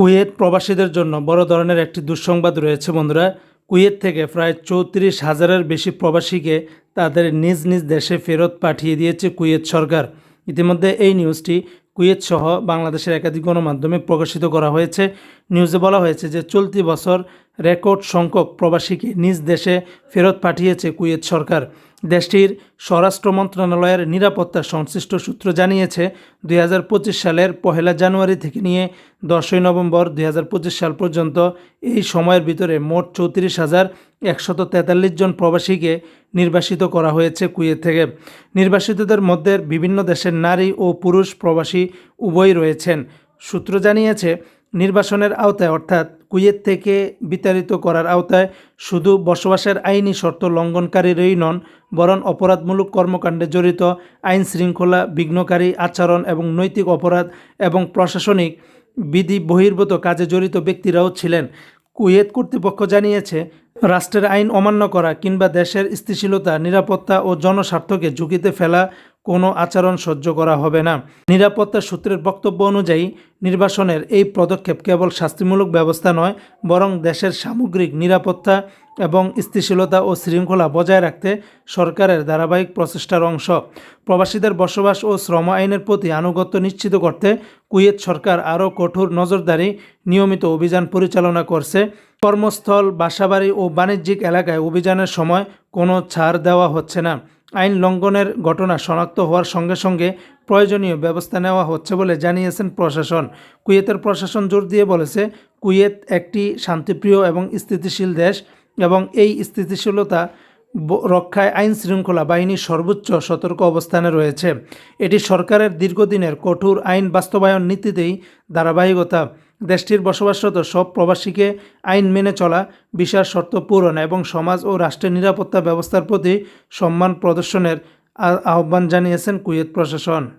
Kuwait প্রবাসীদের জন্য বড় ধরনের একটি দুঃসংবাদ রয়েছে, বন্ধুরা। কুয়েত থেকে প্রায় চৌত্রিশ হাজারের বেশি প্রবাসীকে তাদের নিজ নিজ দেশে ফেরত পাঠিয়ে দিয়েছে কুয়েত সরকার। ইতিমধ্যে এই নিউজটি কুয়েত সহ বাংলাদেশের একাধিক গণমাধ্যমে প্রকাশিত করা হয়েছে। নিউজে বলা হয়েছে যে, চলতি বছর রেকর্ড সংখ্যক প্রবাসীকে নিজ দেশে ফেরত পাঠিয়েছে কুয়েত সরকার। দেশটির স্বরাষ্ট্র মন্ত্রণালয়ের নিরাপত্তা সংশ্লিষ্ট সূত্র জানিয়েছে, দুই হাজার পঁচিশ সালের পহেলা জানুয়ারি থেকে নিয়ে দশই নভেম্বর দুই হাজার পঁচিশ সাল পর্যন্ত এই সময়ের ভিতরে মোট চৌত্রিশ হাজার একশত তেতাল্লিশ জন প্রবাসীকে নির্বাসিত করা হয়েছে কুয়েত থেকে। নির্বাসিতদের মধ্যে বিভিন্ন দেশের নারী ও পুরুষ প্রবাসী উভয়ই রয়েছেন। সূত্র জানিয়েছে, নির্বাসনের আওতায় অর্থাৎ কুয়েত থেকে বিতাড়িত করার আওতায় শুধু বসবাসের আইনি শর্ত লঙ্ঘনকারীরই নন, বরং অপরাধমূলক কর্মকাণ্ডে জড়িত আইন শৃঙ্খলা বিঘ্নকারী আচরণ এবং নৈতিক অপরাধ এবং প্রশাসনিক বিধি বহির্ভূত কাজে জড়িত ব্যক্তিরাও ছিলেন। কুয়েত কর্তৃপক্ষ জানিয়েছে, রাষ্ট্রের আইন অমান্য করা কিংবা দেশের স্থিতিশীলতা, নিরাপত্তা ও জনস্বার্থকে ঝুঁকিতে ফেলা কোনো আচরণ সহ্য করা হবে না। নিরাপত্তা সূত্রের বক্তব্য অনুযায়ী, নির্বাসনের এই পদক্ষেপ কেবল শাস্তিমূলক ব্যবস্থা নয়, বরং দেশের সামগ্রিক নিরাপত্তা এবং স্থিতিশীলতা ও শৃঙ্খলা বজায় রাখতে সরকারের ধারাবাহিক প্রচেষ্টার অংশ। প্রবাসীদের বসবাস ও শ্রম আইনের প্রতি আনুগত্য নিশ্চিত করতে কুয়েত সরকার আরও কঠোর নজরদারি নিয়মিত অভিযান পরিচালনা করছে। কর্মস্থল, বাসাবাড়ি ও বাণিজ্যিক এলাকায় অভিযানের সময় কোনো ছাড় দেওয়া হচ্ছে না। আইন লঙ্ঘনের ঘটনা শনাক্ত হওয়ার সঙ্গে সঙ্গে প্রয়োজনীয় ব্যবস্থা নেওয়া হচ্ছে বলে জানিয়েছেন প্রশাসন। কুয়েতের প্রশাসন জোর দিয়ে বলেছে, কুয়েত একটি শান্তিপ্রিয় এবং স্থিতিশীল দেশ এবং এই স্থিতিশীলতা রক্ষায় আইন শৃঙ্খলা বাহিনীর সর্বোচ্চ সতর্ক অবস্থানে রয়েছে। এটি সরকারের দীর্ঘদিনের কঠোর আইন বাস্তবায়ন নীতিতেই ধারাবাহিকতা। দেশটির বসবাসরত সব প্রবাসীকে আইন মেনে চলা বিশাল শর্ত পূরণ এবং সমাজ ও রাষ্ট্রের নিরাপত্তা ব্যবস্থার প্রতি সম্মান প্রদর্শনের আহ্বান জানিয়েছেন কুয়েত প্রশাসন।